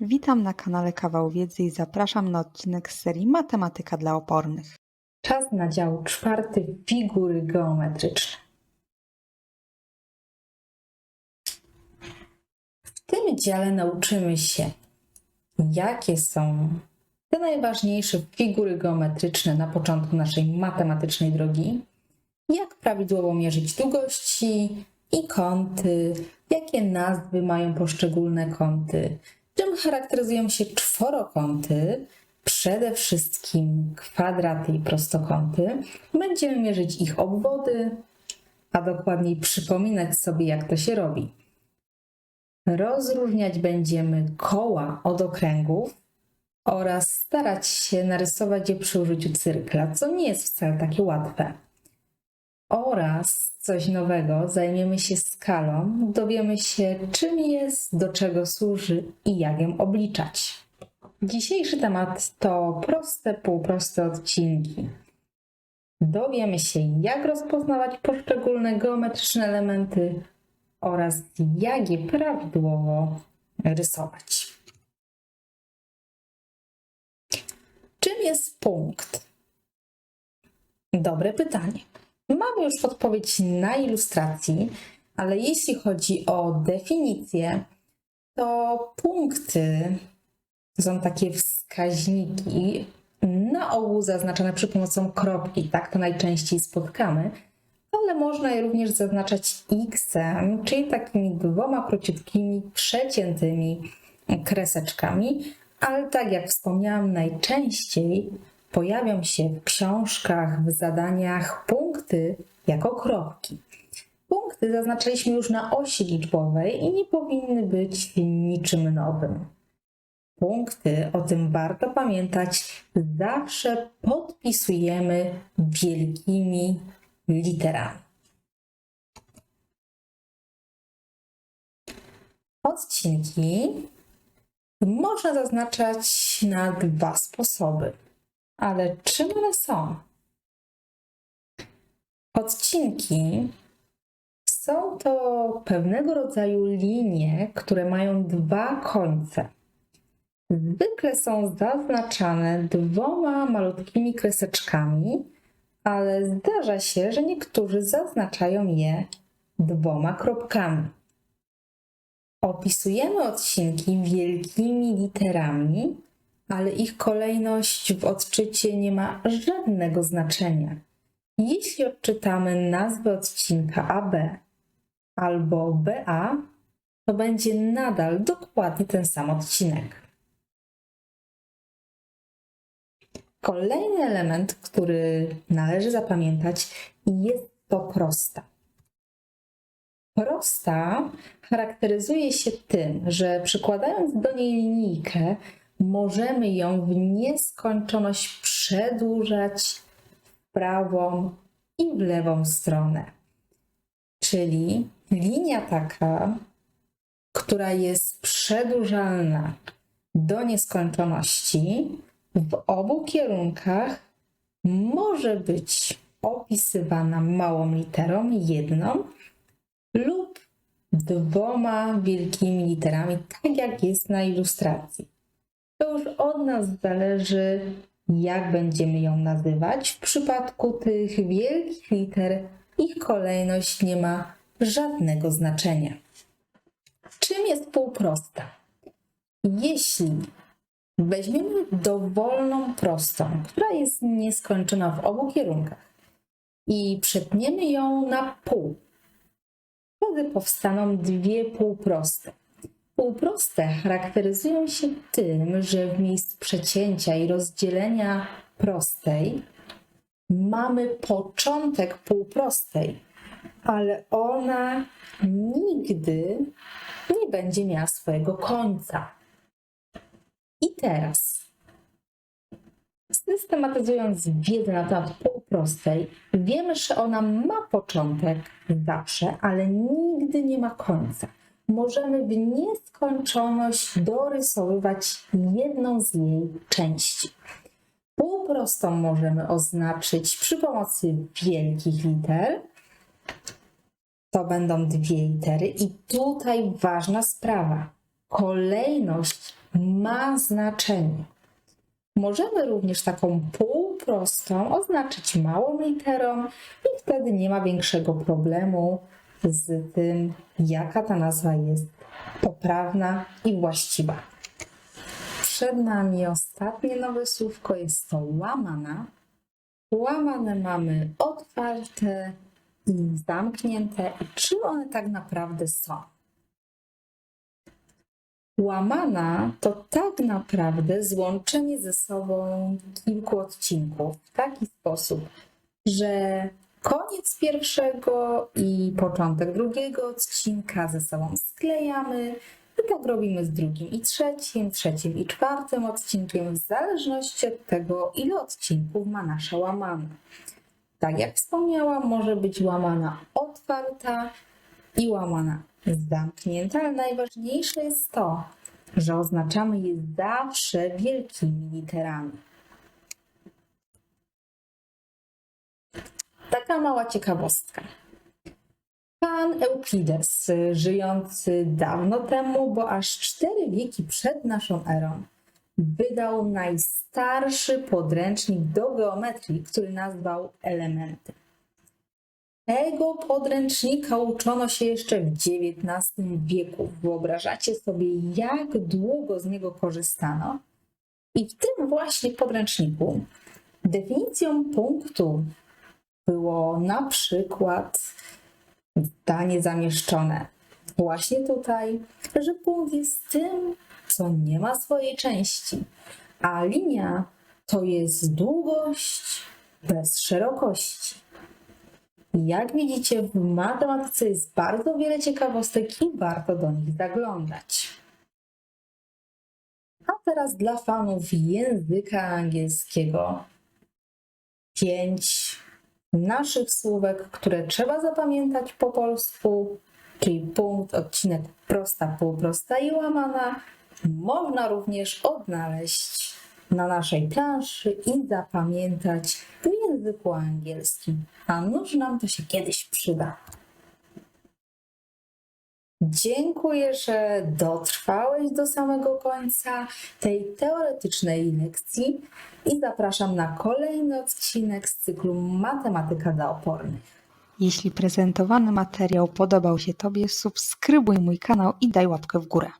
Witam na kanale Kawał Wiedzy i zapraszam na odcinek z serii Matematyka dla opornych. Czas na dział czwarty figury geometryczne. W tym dziale nauczymy się, jakie są te najważniejsze figury geometryczne na początku naszej matematycznej drogi, jak prawidłowo mierzyć długości i kąty, jakie nazwy mają poszczególne kąty, czym charakteryzują się czworokąty, przede wszystkim kwadraty i prostokąty. Będziemy mierzyć ich obwody, a dokładniej przypominać sobie, jak to się robi. Rozróżniać będziemy koła od okręgów oraz starać się narysować je przy użyciu cyrkla, co nie jest wcale takie łatwe. Oraz coś nowego, zajmiemy się skalą, dowiemy się, czym jest, do czego służy i jak ją obliczać. Dzisiejszy temat to proste, półproste odcinki. Dowiemy się, jak rozpoznawać poszczególne geometryczne elementy oraz jak je prawidłowo rysować. Czym jest punkt? Dobre pytanie. Mamy już odpowiedź na ilustracji, ale jeśli chodzi o definicję, to punkty są takie wskaźniki, na ogół zaznaczane przy pomocą kropki, tak to najczęściej spotkamy, ale można je również zaznaczać x, czyli takimi dwoma króciutkimi, przeciętymi kreseczkami, ale tak jak wspomniałam, najczęściej pojawią się w książkach, w zadaniach punkty jako kropki. Punkty zaznaczyliśmy już na osi liczbowej i nie powinny być niczym nowym punkty, o tym warto pamiętać, zawsze podpisujemy wielkimi literami. Odcinki można zaznaczać na dwa sposoby. Ale czym one są? Odcinki są to pewnego rodzaju linie, które mają dwa końce. Zwykle są zaznaczane dwoma malutkimi kreseczkami, ale zdarza się, że niektórzy zaznaczają je dwoma kropkami. Opisujemy odcinki wielkimi literami, ale ich kolejność w odczycie nie ma żadnego znaczenia. Jeśli odczytamy nazwę odcinka AB albo BA, to będzie nadal dokładnie ten sam odcinek. Kolejny element, który należy zapamiętać, jest to prosta. Prosta charakteryzuje się tym, że przykładając do niej linijkę, możemy ją w nieskończoność przedłużać w prawą i w lewą stronę. Czyli linia taka, która jest przedłużalna do nieskończoności, w obu kierunkach może być opisywana małą literą, jedną lub dwoma wielkimi literami, tak jak jest na ilustracji. To już od nas zależy, jak będziemy ją nazywać. W przypadku tych wielkich liter ich kolejność nie ma żadnego znaczenia. Czym jest półprosta? Jeśli Weźmiemy dowolną prostą, która jest nieskończona w obu kierunkach i przetniemy ją na pół. Wtedy powstaną dwie półproste. Półproste charakteryzują się tym, że w miejscu przecięcia i rozdzielenia prostej mamy początek półprostej, ale ona nigdy nie będzie miała swojego końca. I teraz, systematyzując wiedzę na temat półprostej, wiemy, że ona ma początek zawsze, ale nigdy nie ma końca. Możemy w nieskończoność dorysowywać jedną z jej części. Półprostą możemy oznaczyć przy pomocy wielkich liter. To będą dwie litery, i tutaj ważna sprawa. Kolejność ma znaczenie. Możemy również taką półprostą oznaczyć małą literą i wtedy nie ma większego problemu z tym, jaka ta nazwa jest poprawna i właściwa. Przed nami ostatnie nowe słówko, jest to łamana. Łamane mamy otwarte i zamknięte. I czym one tak naprawdę są? Łamana to tak naprawdę złączenie ze sobą kilku odcinków w taki sposób, że koniec pierwszego i początek drugiego odcinka ze sobą sklejamy i tak robimy z drugim i trzecim, trzecim i czwartym odcinkiem, w zależności od tego, ile odcinków ma nasza łamana. Tak jak wspomniałam, może być łamana otwarta i łamana zamknięta, ale najważniejsze jest to, że oznaczamy je zawsze wielkimi literami. Taka mała ciekawostka. Pan Euklides, żyjący dawno temu, bo aż cztery wieki przed naszą erą, wydał najstarszy podręcznik do geometrii, który nazwał Elementy. Tego podręcznika uczono się jeszcze w XIX wieku. Wyobrażacie sobie, jak długo z niego korzystano? I w tym właśnie podręczniku definicją punktu było na przykład zdanie zamieszczone właśnie tutaj, że punkt jest tym, co nie ma swojej części, a linia to jest długość bez szerokości. Jak widzicie, w matematyce jest bardzo wiele ciekawostek i warto do nich zaglądać. A teraz dla fanów języka angielskiego pięć naszych słówek, które trzeba zapamiętać po polsku, czyli punkt, odcinek prosta, półprosta i łamana, można również odnaleźć na naszej planszy i zapamiętać w języku angielskim. A nuż nam to się kiedyś przyda. Dziękuję, że dotrwałeś do samego końca tej teoretycznej lekcji i zapraszam na kolejny odcinek z cyklu Matematyka dla opornych. Jeśli prezentowany materiał podobał się Tobie, subskrybuj mój kanał i daj łapkę w górę.